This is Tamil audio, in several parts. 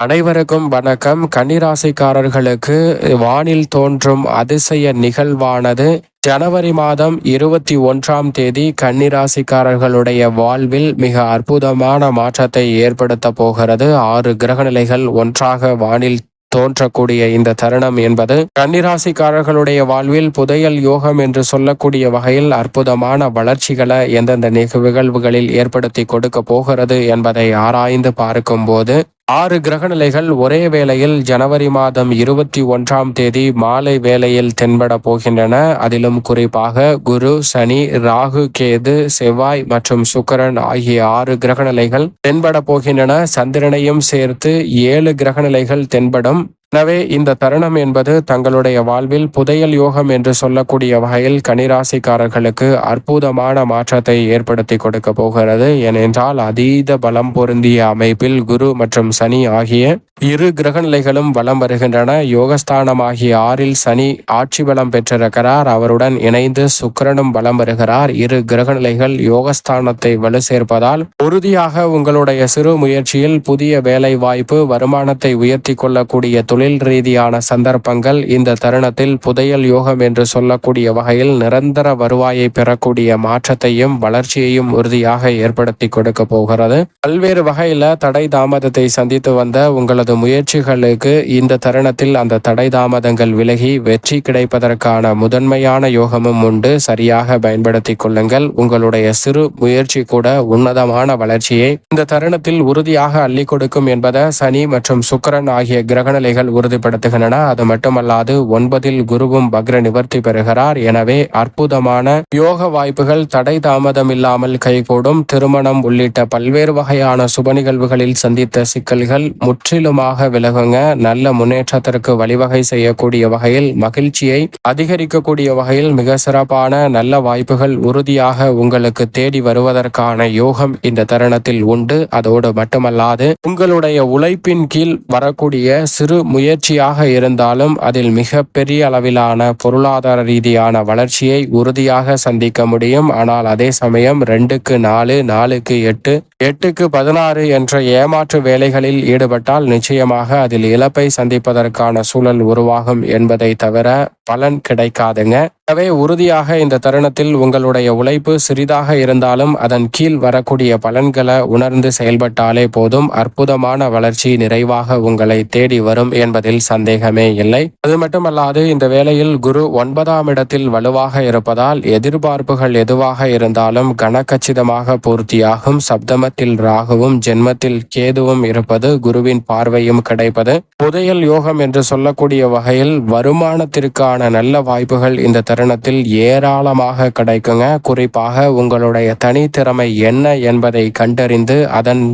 அனைவருக்கும் வணக்கம். கன்னிராசிக்காரர்களுக்கு வானில் தோன்றும் அதிசய நிகழ்வானது ஜனவரி மாதம் இருபத்தி ஒன்றாம் தேதி கன்னிராசிக்காரர்களுடைய வாழ்வில் மிக அற்புதமான மாற்றத்தை ஏற்படுத்த போகிறது. ஆறு கிரகநிலைகள் ஒன்றாக வானில் தோன்றக்கூடிய இந்த தருணம் என்பது கன்னிராசிக்காரர்களுடைய வாழ்வில் புதையல் யோகம் என்று சொல்லக்கூடிய வகையில் அற்புதமான வளர்ச்சிகளை எந்தெந்த நிகழ்வுகளில் ஏற்படுத்தி கொடுக்க போகிறது என்பதை ஆராய்ந்து பார்க்கும்போது ஆறு கிரகநிலைகள் ஒரே வேளையில் ஜனவரி மாதம் இருபத்தி ஒன்றாம் தேதி மாலை வேளையில் தென்பட போகின்றன. அதிலும் குறிப்பாக குரு சனி ராகு கேது செவ்வாய் மற்றும் சுக்கரன் ஆகிய ஆறு கிரகநிலைகள் தென்பட போகின்றன. சந்திரனையும் சேர்த்து ஏழு கிரகநிலைகள் தென்படும். எனவே இந்த தருணம் என்பது தங்களுடைய வாழ்வில் புதையல் யோகம் என்று சொல்லக்கூடிய வகையில் கனிராசிக்காரர்களுக்கு அற்புதமான மாற்றத்தை ஏற்படுத்தி கொடுக்க போகிறது. ஏனென்றால் அதீத பலம் பொருந்திய அமைப்பில் குரு மற்றும் சனி ஆகிய இரு கிரகநிலைகளும் வலம் வருகின்றன. யோகஸ்தானம் ஆகிய ஆறில் சனி ஆட்சி பலம் பெற்றிருக்கிறார். அவருடன் இணைந்து சுக்கரனும் பலம் வருகிறார். இரு கிரகநிலைகள் யோகஸ்தானத்தை வலு சேர்ப்பதால் உறுதியாக உங்களுடைய சிறு முயற்சியில் புதிய வேலை வாய்ப்பு வருமானத்தை உயர்த்தி கொள்ளக்கூடிய தொழில் ரீதியான சந்தர்ப்பங்கள் இந்த தருணத்தில் புதையல் யோகம் என்று சொல்லக்கூடிய வகையில் நிரந்தர வருவாயை பெறக்கூடிய மாற்றத்தையும் வளர்ச்சியையும் உறுதியாக ஏற்படுத்தி கொடுக்க போகிறது. பல்வேறு வகையில தடை தாமதத்தை சந்தித்து வந்த உங்களது முயற்சிகளுக்கு இந்த தருணத்தில் அந்த தடை தாமதங்கள் விலகி வெற்றி கிடைப்பதற்கான முதன்மையான யோகமும் உண்டு. சரியாக பயன்படுத்தி கொள்ளுங்கள். உங்களுடைய சிறு முயற்சி கூட உன்னதமான வளர்ச்சியை இந்த தருணத்தில் உறுதியாக அள்ளி கொடுக்கும் என்பதை சனி மற்றும் சுக்கரன் ஆகிய கிரகநிலைகள் பலன்கள் உறுதிப்படுத்துகின்றன. அது மட்டுமல்லாது ஒன்பதில் குருவும் பக்ர நிவர்த்தி பெறுகிறார். எனவே அற்புதமான யோக வாய்ப்புகள் தடை தாமதம் இல்லாமல் கைகூடும். திருமணம் உள்ளிட்ட பல்வேறு வகையான சுப நிகழ்வுகளில் சந்தித்த சிக்கல்கள் முற்றிலுமாக விலகுங்க. நல்ல முன்னேற்றத்திற்கு வழிவகை செய்யக்கூடிய வகையில் மகிழ்ச்சியை அதிகரிக்கக்கூடிய வகையில் மிக சிறப்பான நல்ல வாய்ப்புகள் உறுதியாக உங்களுக்கு தேடி வருவதற்கான யோகம் இந்த தருணத்தில் உண்டு. அதோடு மட்டுமல்லாது உங்களுடைய உழைப்பின் கீழ் வரக்கூடிய சிறு முயற்சியாக இருந்தாலும் அதில் மிக பெரிய அளவிலான பொருளாதார ரீதியான வளர்ச்சியை உறுதியாக சந்திக்க முடியும். ஆனால் அதே சமயம் ரெண்டுக்கு நாலு நாலுக்கு எட்டு எட்டுக்கு பதினாறு என்ற ஏமாற்று வேலைகளில் ஈடுபட்டால் நிச்சயமாக அதில் இழப்பை சந்திப்பதற்கான சூழல் உருவாகும் என்பதை தவிர பலன் கிடைக்காதுங்க. எனவே உறுதியாக இந்த தருணத்தில் உங்களுடைய உழைப்பு சிறிதாக இருந்தாலும் அதன் கீழ் வரக்கூடிய பலன்களை உணர்ந்து செயல்பட்டாலே போதும். அற்புதமான வளர்ச்சி நிறைவாக உங்களை தேடி வரும் என்பதில் சந்தேகமே இல்லை. அது மட்டுமல்லாது இந்த வேளையில் குரு ஒன்பதாம் இடத்தில் வலுவாக இருப்பதால் எதிர்பார்ப்புகள் எதுவாக இருந்தாலும் கனக்கச்சிதமாக பூர்த்தியாகும். சப்தமத்தில் ராகுவும் ஜென்மத்தில் கேதுவும் இருப்பது குருவின் பார்வையும் கிடைப்பது. புதையல் யோகம் என்று சொல்லக்கூடிய வகையில் வருமானத்திற்கான நல்ல வாய்ப்புகள் இந்த தருணத்தில் ஏராளமாக கிடைக்குங்க. குறிப்பாக உங்களுடைய தனித்திறமை என்ன என்பதை கண்டறிந்து அதன்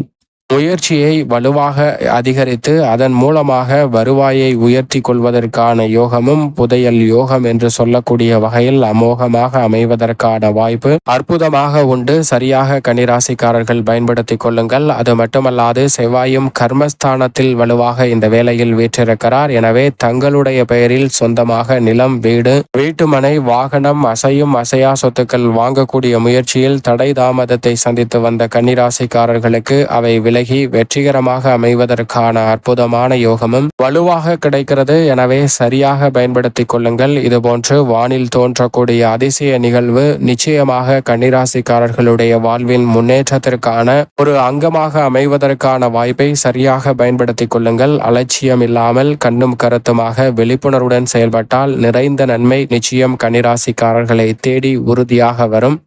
முயற்சியை வலுவாக அதிகரித்து அதன் மூலமாக வருவாயை உயர்த்தி கொள்வதற்கான யோகமும் புதையல் யோகம் என்று சொல்லக்கூடிய வகையில் அமோகமாக அமைவதற்கான வாய்ப்பு அற்புதமாக உண்டு. சரியாக கனிராசிக்காரர்கள் பயன்படுத்திக் கொள்ளுங்கள். அது மட்டுமல்லாது செவ்வாயும் கர்மஸ்தானத்தில் வலுவாக இந்த வேலையில் வீற்றிருக்கிறார். எனவே தங்களுடைய பெயரில் சொந்தமாக நிலம் வீடு வீட்டுமனை வாகனம் அசையும் அசையா சொத்துக்கள் வாங்கக்கூடிய முயற்சியில் தடை தாமதத்தை சந்தித்து வந்த கன்னிராசிக்காரர்களுக்கு அவை விலகி வெற்றிகரமாக அமைவதற்கான அற்புதமான யோகமும் வலுவாக கிடைக்கிறது. எனவே சரியாக பயன்படுத்திக் கொள்ளுங்கள். இதுபோன்று வானில் தோன்றக்கூடிய அதிசய நிகழ்வு நிச்சயமாக கன்னிராசிக்காரர்களுடைய வாழ்வின் முன்னேற்றத்திற்கான ஒரு அங்கமாக அமைவதற்கான வாய்ப்பை சரியாக பயன்படுத்திக் கொள்ளுங்கள். அலட்சியம் இல்லாமல் கண்ணும் கருத்துமாக விழிப்புணர்வுடன் செயல்பட்டால் நிறைந்த நன்மை நிச்சயம் கன்னிராசிக்காரர்களை தேடி உறுதியாக வரும்.